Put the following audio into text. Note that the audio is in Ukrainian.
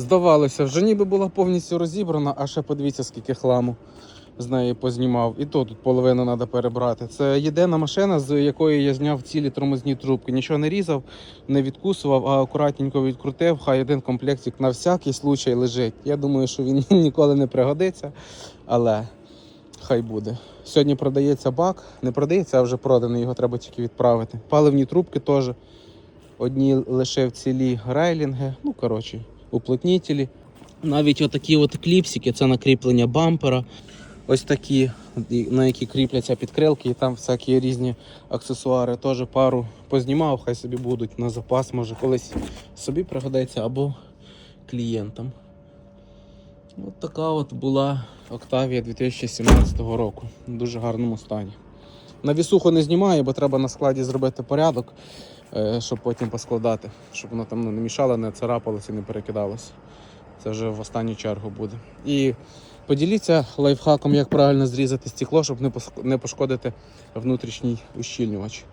Здавалося, вже ніби була повністю розібрана, а ще подивіться, скільки хламу з неї познімав. І то тут половину треба перебрати. Це єдина машина, з якої я зняв цілі тормозні трубки. Нічого не різав, не відкусував, а акуратненько відкрутив. Хай один комплектик на всякий случай лежить. Я думаю, що він ніколи не пригодиться, але хай буде. Сьогодні продається бак, не продається, а вже проданий, його треба тільки відправити. Паливні трубки теж. Одні лишив цілі рейлінги, ну коротше, уплотнітелі. Навіть отакі от кліпсики, це накріплення бампера. Ось такі, на які кріпляться підкрилки, і там всякі різні аксесуари. Теж пару познімав, хай собі будуть на запас, може колись собі пригодиться або клієнтам. От така от була Октавія 2017 року. В дуже гарному стані. На вісуху не знімаю, бо треба на складі зробити порядок, щоб потім поскладати, щоб воно там ну, не мішало, не царапалося і не перекидалося. Це вже в останню чергу буде. І поділіться лайфхаком, як правильно зрізати стекло, щоб не пошкодити внутрішній ущільнювач.